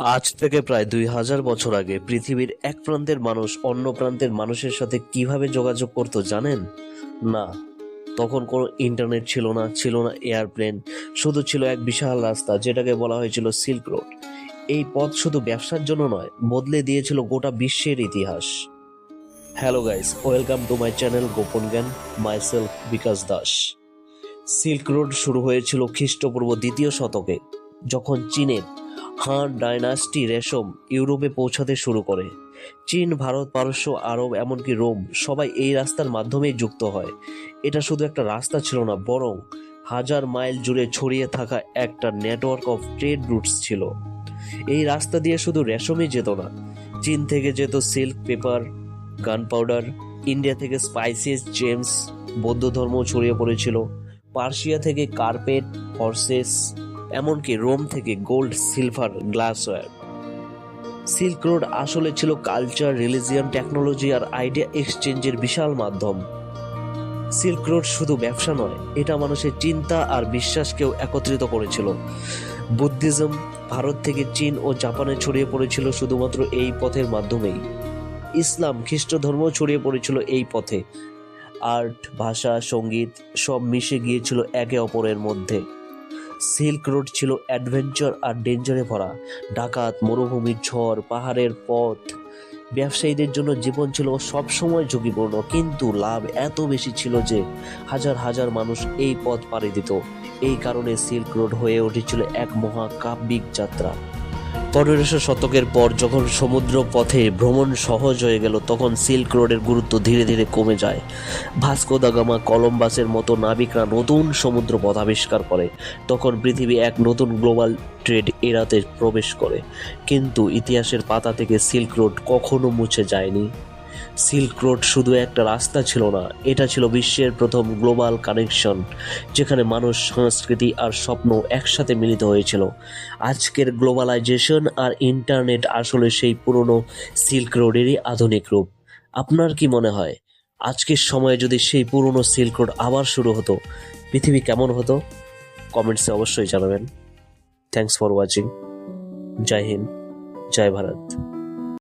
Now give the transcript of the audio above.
আজ থেকে প্রায় দুই হাজার বছর আগে পৃথিবীর এক প্রান্তের মানুষ অন্য প্রান্তের মানুষের সাথে কীভাবে যোগাযোগ করতো জানেন? না। তখন কোনো ইন্টারনেট ছিল না ছিল না এয়ারপ্লেন, শুধু ছিল এক বিশাল রাস্তা যেটাকে বলা হয়েছিল সিল্ক রোড। এই পথ শুধু ব্যবসার জন্য নয়, বদলে দিয়েছিল গোটা বিশ্বের ইতিহাস। Hello guys, welcome to my channel গোপন জ্ঞান, myself Bikash Das. Silk road শুরু হয়েছিল খ্রিস্টপূর্ব দ্বিতীয় শতকে, যখন চীনের হান ডাইনাস্টি রেশম ইউরোপে পৌঁছাতে শুরু করে। চীন, ভারত, পারস্য, আরব, এমনকি রোম সবাই এই রাস্তার মাধ্যমেই যুক্ত হয়। এটা শুধু একটা রাস্তা ছিল না, বরং হাজার মাইল জুড়ে ছড়িয়ে থাকা একটা নেটওয়ার্ক অফ ট্রেড রুটস ছিল। এই রাস্তা দিয়ে শুধু রেশমই যেত না, চীন থেকে যেত সিল্ক, পেপার, গান পাউডার, ইন্ডিয়া থেকে স্পাইসেস, জেমস, বৌদ্ধ ধর্ম ছড়িয়ে পড়েছিল পার্সিয়া থেকে কার্পেট, হর্সেস এমনকি রোম থেকে gold, silver, glassware. Silk road আসলে ছিল কালচার, রিলিজিয়ন, টেকনোলজি আর আইডিয়া এক্সচেঞ্জের বিশাল মাধ্যম। সিল্ক রোড শুধু ব্যবসা নয়, এটা মানুষের চিন্তা আর বিশ্বাসকেও একত্রিত করেছিল। বুদ্ধিজম ভারত থেকে চীন ও জাপানে ছড়িয়ে পড়েছিল শুধুমাত্র এই পথের মাধ্যমেই। ইসলাম খ্রিস্ট ধর্ম ছড়িয়ে পড়েছিল এই পথে। আর্ট, ভাষা, সংগীত সব মিশে গিয়েছিল একে অপরের মধ্যে। সিল্ক রোড ছিল অ্যাডভেঞ্চার আর ডেঞ্জারে ভরা। ডাকাত, মরুভূমির ঝড়, পাহাড়ের পথ। ব্যবসায়ীদের জন্য জীবন ছিল সবসময় ঝুঁকিপূর্ণ, কিন্তু লাভ এত বেশি ছিল যে হাজার হাজার মানুষ এই পথ পাড়ি দিত। এই কারণে সিল্ক রোড হয়ে উঠেছিল এক মহাকাব্যিক যাত্রা। পনেরোশো শতকের পর যখন সমুদ্র পথে ভ্রমণ সহজ হয়ে গেল, তখন সিল্ক রোডের গুরুত্ব ধীরে ধীরে কমে যায়। ভাস্কো দা গামা কলম্বাসের মতো নাবিকরা নতুন সমুদ্র পথ আবিষ্কার করে। তখন পৃথিবী এক নতুন গ্লোবাল ট্রেড এরাতে প্রবেশ করে। কিন্তু ইতিহাসের পাতা থেকে সিল্ক রোড কখনো মুছে যায়নি। সিল্ক রোড শুধু একটা রাস্তা ছিল না, এটা ছিল বিশ্বের প্রথম গ্লোবাল কানেকশন, যেখানে মানুষ, সংস্কৃতি আর স্বপ্ন একসাথে মিলিত হয়েছিল। আজকের গ্লোবালাইজেশন আর ইন্টারনেট আসলে সেই পুরনো সিল্ক রোডেরই আধুনিক রূপ। আপনার কি মনে হয়, আজকের সময়ে যদি সেই পুরনো সিল্ক রোড আবার শুরু হতো, পৃথিবী কেমন হতো? কমেন্টসে অবশ্যই জানাবেন। থ্যাংকস ফর ওয়াচিং জয় হিন্দ, জয় ভারত।